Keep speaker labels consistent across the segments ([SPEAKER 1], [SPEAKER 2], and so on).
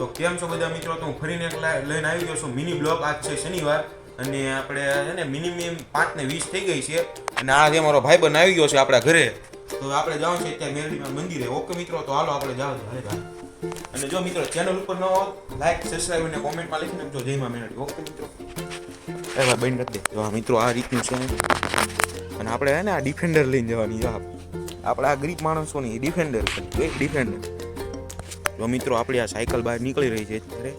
[SPEAKER 1] તો કેમ છો બધા મિત્રો? તો હું ફરીને લઈને આવી ગયો છું. મિની બ્લોગ આજ છે શનિવાર. અને આપણે છે ને મિનિમમ પાંચ ને વીસ થઈ ગઈ છે. અને આજે અમારો ભાઈબંધ આવી ગયો છે આપણા ઘરે, તો આપણે જવાનું છે ત્યાં મેરડીમાં મંદિરે. ઓકે મિત્રો, તો હાલો આપણે જાવ હાલે ભાઈ. અને જો મિત્રો ચેનલ ઉપર ન લાઈક સબસ્ક્રાઈબ અને કોમેન્ટમાં લખી નાખજો. જય માં મેરડી. ઓકે મિત્રો. એ ભાઈ, બંધ કરી દે. જો મિત્રો આ રીતનું છે. અને આપણે હે ને આ ડિફેન્ડર લઈને જવાની જો આપણે આ ગરીબ માણસોની ડિફેન્ડર છે. ડિફેન્ડર જો મિત્રો, આપણી આ સાયકલ બહાર નીકળી રહી છે અત્યારે.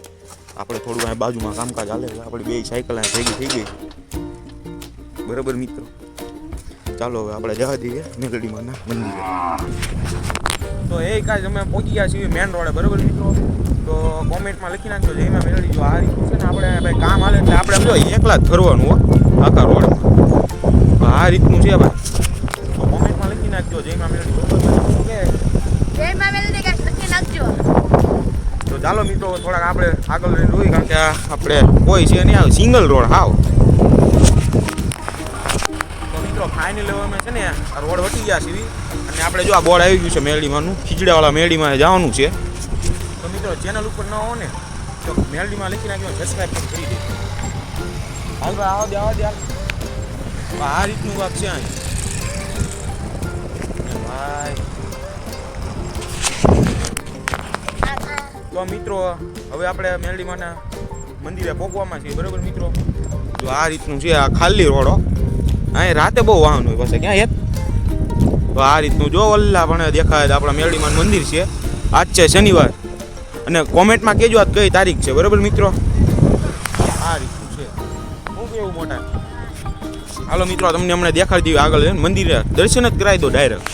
[SPEAKER 1] આપણે થોડું આ બાજુમાં કામકાજ હાલે છે. આપણી બે સાયકલ ભેગી થઈ ગઈ બરાબર, મિત્રો? ચાલો, હવે આપણે જવા દઈએ. મેલડીમાંના મંદિરે. તો એ કાંઈ અમે પહોંચી ગયા છીએ મેન રોડે, બરાબર, મિત્રો? તો કોમેન્ટમાં લખી નાખજો જે એમાં મેળવી જો આ રીતનું છે ને, આપણે ભાઈ કામ હાલે એટલે આપણે જો એકલા જ ફરવાનું હો, આખા રોડ. આ રીતનું છે ભાઈ. તો કોમેન્ટમાં લખી નાખજો જે એમાં મેળવી
[SPEAKER 2] જય મા મેળવી નાખજો.
[SPEAKER 1] તો ચાલો મિત્રો, થોડાક આપણે આગળ લઈને જોઈએ, કારણ કે આપણે કોઈ છે નહીં આવે સિંગલ રોડ, હાવ. તો મિત્રો ફાઇનલ અમે છે ને, આ રોડ વટી ગયા સીવી અને આપણે જો આ બોર્ડ આવી ગયું છે મેરડીમાંનું ખીચડાવાળા મેરડીમાં જવાનું છે. તો મિત્રો ચેનલ ઉપર ન હો ને, તો મેરડીમાં લખી નાખ્યો સબસ્ક્રાઈબ પણ કરી દે હાલ ભાઈ, આવો દે આવો દે આ રીતનું વાત છે અહીં. મિત્રો, હવે આપણે મેરડીમાંના મંદિરે પહોંચવામાં છીએ. બરાબર મિત્રો? જો આ રીતનું છે, આ ખાલી રોડો અહીં રાતે બહુ વાહન હોય પાસે ક્યાં હેત તો આ રીતનું જો વલ્લા પણ દેખાય આપણા મેરડીમાં મંદિર છે. આજ છે શનિવાર. અને કોમેન્ટમાં કહેજો આજ કઈ તારીખ છે. બરાબર મિત્રો? આ રીતનું છે. શું કેવું મોટા. હાલો મિત્રો તમને હમણાં દેખાડી દઈએ આગળ મંદિરે દર્શન જ કરાવી દો ડાયરેક્ટ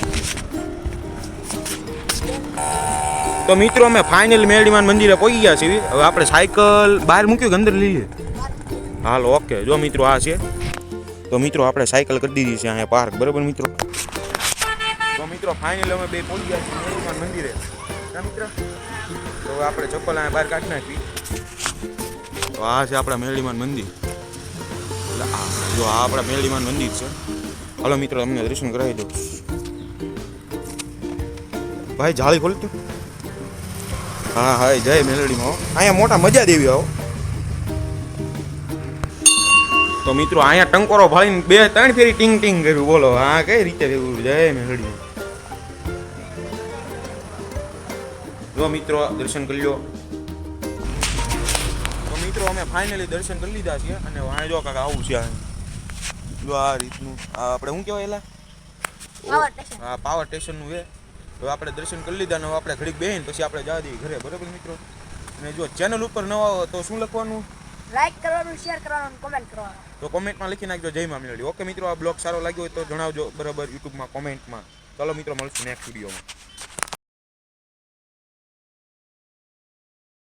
[SPEAKER 1] તો મિત્રો, અમે ફાઇનલ મેરડીમાન મંદિરે પહોંચી ગયા છીએ. હવે આપણે સાયકલ બહાર મૂક્યું કે અંદર લઈએ? હાલો, ઓકે. જો મિત્રો, આ છે. તો મિત્રો, આપણે સાયકલ કરી દીધી છે અહીંયા પાર્ક. બરાબર મિત્રો? તો મિત્રો ફાઇનલ અમે બે પહોંચી ગયા છીએ મેરડીમાન મંદિરે. મિત્ર? તો આપણે ચપ્પલ અહીંયા બહાર કાઢી નાખી તો આ છે આપણા મેળીમાન મંદિર. એટલે આ, જો આ આપણા મેરડીમાન મંદિર છે. હાલો મિત્રો તમને દર્શન કરાવી દઉં ભાઈ, જાળી ખોલતું હા હા જય મેલડીમાં. અહીંયા મોટા મજા દેવી આવો. તો મિત્રો અહીંયા ટંકોરો ભાળીને બે ત્રણ ફેરી ટીંગ ટીંગ કર્યું. બોલો હા કઈ રીતે દેવું જય મેલડી. જો મિત્રો દર્શન કરી લો. તો મિત્રો અમે ફાઇનલી દર્શન કરી લીધા છે અને વાણે જો કાકા આવું છે આ. જો આ રીતનું આપણે શું કહેવાય એલા? પાવર સ્ટેશનનું છે હવે આપણે દર્શન કરી લીધા ને હવે આપણે ઘડીક બેહીને પછી આપણે જવા દઈએ ઘરે. બરાબર મિત્રો? અને જો ચેનલ ઉપર ન આવો તો શું લખવાનું?
[SPEAKER 2] લાઈક કરવાનું શેર કરવાનું કોમેન્ટ કરવાનું.
[SPEAKER 1] તો કોમેન્ટમાં લખી નાખજો જય મા મેલડી. ઓકે મિત્રો આ બ્લોગ સારો લાગ્યો હોય તો જણાવજો. બરાબર યુટ્યુબમાં કોમેન્ટમાં ચાલો મિત્રો મળશું નેક્સ્ટ વિડીયોમાં